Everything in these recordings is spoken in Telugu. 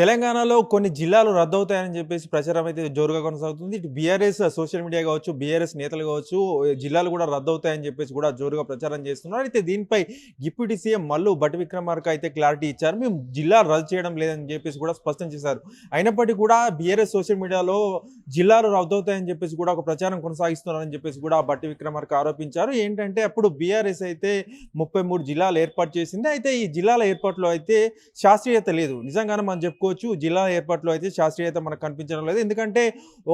తెలంగాణలో కొన్ని జిల్లాలు రద్దవుతాయని చెప్పేసి ప్రచారం అయితే జోరుగా కొనసాగుతుంది. ఇటు బీఆర్ఎస్ సోషల్ మీడియా కావచ్చు బీఆర్ఎస్ నేతలు కావచ్చు జిల్లాలు కూడా రద్దవుతాయని చెప్పేసి కూడా జోరుగా ప్రచారం చేస్తున్నారు. అయితే దీనిపై డిప్యూటీ సీఎం మల్లు భట్టి విక్రమార్క అయితే క్లారిటీ ఇచ్చారు. మేము జిల్లా రద్దు చేయడం లేదని చెప్పేసి కూడా స్పష్టం చేశారు. అయినప్పటికీ కూడా బీఆర్ఎస్ సోషల్ మీడియాలో జిల్లాలు రద్దవుతాయని చెప్పేసి కూడా ఒక ప్రచారం కొనసాగిస్తున్నారని చెప్పేసి కూడా భట్టి విక్రమార్క ఆరోపించారు. ఏంటంటే అప్పుడు బీఆర్ఎస్ అయితే ముప్పై మూడు జిల్లాలు ఏర్పాటు చేసింది. అయితే ఈ జిల్లాల ఏర్పాటులో అయితే శాస్త్రీయత లేదు. నిజంగానే మనం చెప్పుకోవచ్చు జిల్లా ఏర్పాట్లో అయితే శాస్త్రీయత మనకు కనిపించడం లేదు. ఎందుకంటే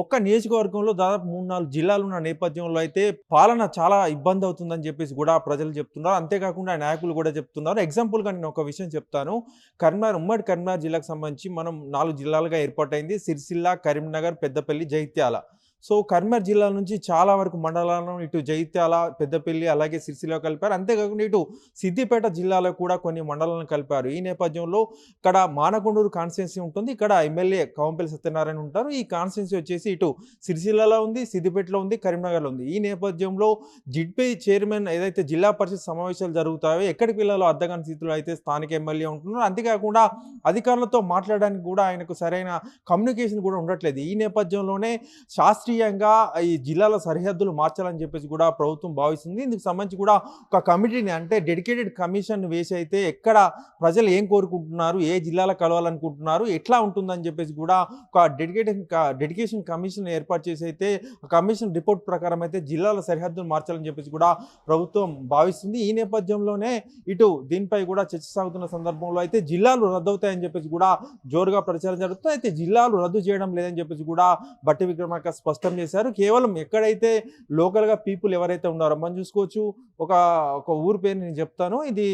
ఒక్క నియోజకవర్గంలో దాదాపు మూడు నాలుగు జిల్లాలు ఉన్న నేపథ్యంలో అయితే పాలన చాలా ఇబ్బంది అవుతుందని చెప్పేసి కూడా ప్రజలు చెప్తున్నారు. అంతేకాకుండా నాయకులు కూడా చెప్తున్నారు. ఎగ్జాంపుల్గా నేను ఒక విషయం చెప్తాను. కరీంనగర్ ఉమ్మడి కరీంనగర్ జిల్లాకు సంబంధించి మనం నాలుగు జిల్లాలుగా ఏర్పాటైంది. సిరిసిల్ల కరీంనగర్ పెద్దపల్లి జైత్యాల సో కర్మర్ జిల్లా నుంచి చాలా వరకు మండలాలను ఇటు జైత్యాల పెద్దపల్లి అలాగే సిరిసిల్ల కలిపారు. అంతేకాకుండా ఇటు సిద్దిపేట జిల్లాలో కూడా కొన్ని మండలాలను కలిపారు. ఈ నేపథ్యంలో ఇక్కడ మానకొండూరు కాన్స్టిట్యున్సీ ఉంటుంది. ఇక్కడ ఎమ్మెల్యే కవంపల్లి సత్యనారాయణ ఉంటారు. ఈ కాన్స్టిట్యున్సీ వచ్చేసి ఇటు సిరిసిల్లలో ఉంది సిద్దిపేటలో ఉంది కరీంనగర్లో ఉంది. ఈ నేపథ్యంలో జిడ్పీ చైర్మన్ ఏదైతే జిల్లా పరిషత్ సమావేశాలు జరుగుతాయో ఎక్కడికి పిల్లలు అర్థకాని స్థితిలో అయితే స్థానిక ఎమ్మెల్యే ఉంటున్నారు. అంతేకాకుండా అధికారులతో మాట్లాడడానికి కూడా ఆయనకు సరైన కమ్యూనికేషన్ కూడా ఉండట్లేదు. ఈ నేపథ్యంలోనే శాస్త్ర రాష్ట్రీయంగా ఈ జిల్లాల సరిహద్దులు మార్చాలని చెప్పేసి కూడా ప్రభుత్వం భావిస్తుంది. ఇందుకు సంబంధించి కూడా ఒక కమిటీని అంటే డెడికేటెడ్ కమిషన్ వేసి అయితే ఎక్కడ ప్రజలు ఏం కోరుకుంటున్నారు ఏ జిల్లాలో కలవాలనుకుంటున్నారు ఎట్లా ఉంటుందని చెప్పేసి కూడా ఒక డెడికేటెడ్ డెడికేషన్ కమిషన్ ఏర్పాటు చేసి అయితే కమిషన్ రిపోర్ట్ ప్రకారం అయితే జిల్లాల సరిహద్దులు మార్చాలని చెప్పేసి కూడా ప్రభుత్వం భావిస్తుంది. ఈ నేపథ్యంలోనే ఇటు దీనిపై కూడా చర్చ సాగుతున్న సందర్భంలో అయితే జిల్లాలు రద్దవుతాయని చెప్పేసి కూడా జోరుగా ప్రచారం జరుగుతుంది. అయితే జిల్లాలు రద్దు చేయడం లేదని చెప్పేసి కూడా బట్టి విక్రమార్క స్పష్టం చేశారు. కేవలం ఎక్కడైతే లోకల్గా పీపుల్ ఎవరైతే ఉన్నారో మనం చూసుకోవచ్చు. ఒక ఒక ఊరు పేరు నేను చెప్తాను. ఇది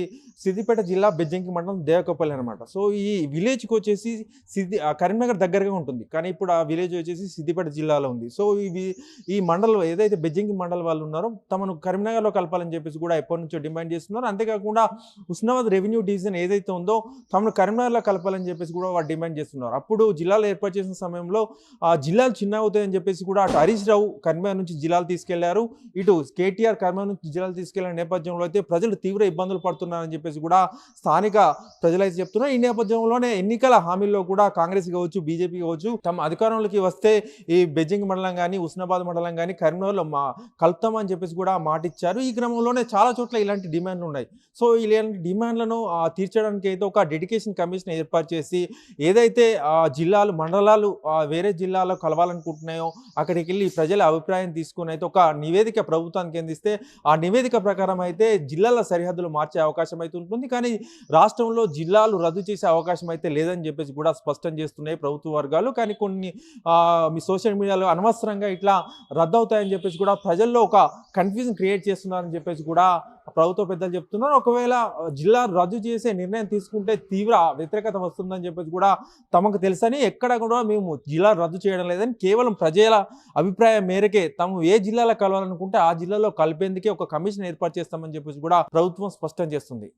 సిద్దిపేట జిల్లా బెజ్జంకి మండలం దేవకపల్లి అనమాట సో ఈ విలేజ్కి వచ్చేసి సిద్ధి కరీంనగర్ దగ్గరగా ఉంటుంది. కానీ ఇప్పుడు ఆ విలేజ్ వచ్చేసి సిద్దిపేట జిల్లాలో ఉంది. సో ఇవి ఈ మండలం ఏదైతే బెజ్జంకి మండలం వాళ్ళు ఉన్నారో తమను కరీంనగర్లో కలపాలని చెప్పేసి కూడా ఎప్పటి నుంచో డిమాండ్ చేస్తున్నారు. అంతేకాకుండా హుస్నాబాద్ రెవెన్యూ డివిజన్ ఏదైతే ఉందో తమను కరీంనగర్లో కలపాలని చెప్పేసి కూడా వాళ్ళు డిమాండ్ చేస్తున్నారు. అప్పుడు జిల్లాలో ఏర్పాటు చేసిన సమయంలో ఆ జిల్లాలు చిన్న అవుతాయని చెప్పేసి కూడా అటు హరీష్ రావు కరీంనగర్ నుంచి జిల్లాలు తీసుకెళ్ళారు. ఇటు కేటీఆర్ కరీంనగర్ నుంచి జిల్లాలు తీసుకెళ్ళిన నేపథ్యంలో అయితే ప్రజలు తీవ్ర ఇబ్బందులు పడుతున్నారని చెప్పేసి కూడా స్థానిక ప్రజలైతే చెప్తున్నారు. ఈ నేపథ్యంలోనే ఎన్నికల హామీల్లో కూడా కాంగ్రెస్ కావచ్చు బీజేపీ కావచ్చు తమ అధికారంలోకి వస్తే ఈ బెజ్జింగ్ మండలం కానీ ఉస్నాబాద్ మండలం కానీ కరీంనగర్లో మా కలుపుతామని చెప్పేసి కూడా మాట ఇచ్చారు ఈ క్రమంలోనే చాలా చోట్ల ఇలాంటి డిమాండ్లు ఉన్నాయి. సో ఇలాంటి డిమాండ్లను తీర్చడానికి అయితే ఒక డెడికేషన్ కమిషన్ ఏర్పాటు చేసి ఏదైతే ఆ జిల్లాలు మండలాలు వేరే జిల్లాలో కలవాలనుకుంటున్నాయో అక్కడికి వెళ్ళి ప్రజల అభిప్రాయం తీసుకుని అయితే ఒక నివేదిక ప్రభుత్వానికి అందిస్తే ఆ నివేదిక ప్రకారం అయితే జిల్లాల సరిహద్దులు మార్చే అవకాశం అయితే ఉంటుంది. కానీ రాష్ట్రంలో జిల్లాలు రద్దు చేసే అవకాశం అయితే లేదని చెప్పేసి కూడా స్పష్టం చేస్తున్నాయి ప్రభుత్వ వర్గాలు. కానీ కొన్ని మీ సోషల్ మీడియాలో అనవసరంగా ఇట్లా రద్దు అవుతాయని చెప్పేసి కూడా ప్రజల్లో ఒక కన్ఫ్యూజన్ క్రియేట్ చేస్తున్నారని చెప్పేసి కూడా ప్రభుత్వ పెద్దలు చెప్తున్నారు. ఒకవేళ జిల్లా రద్దు చేసే నిర్ణయం తీసుకుంటే తీవ్ర వ్యతిరేకత వస్తుందని చెప్పేసి కూడా తమకు తెలుసని ఎక్కడ కూడా మేము జిల్లా రద్దు చేయడం లేదని కేవలం ప్రజల అభిప్రాయం మేరకే తాము ఏ జిల్లాలో కలవాలనుకుంటే ఆ జిల్లాలో కలిపేందుకే ఒక కమిషన్ ఏర్పాటు చేస్తామని చెప్పేసి కూడా ప్రభుత్వం స్పష్టం చేస్తుంది.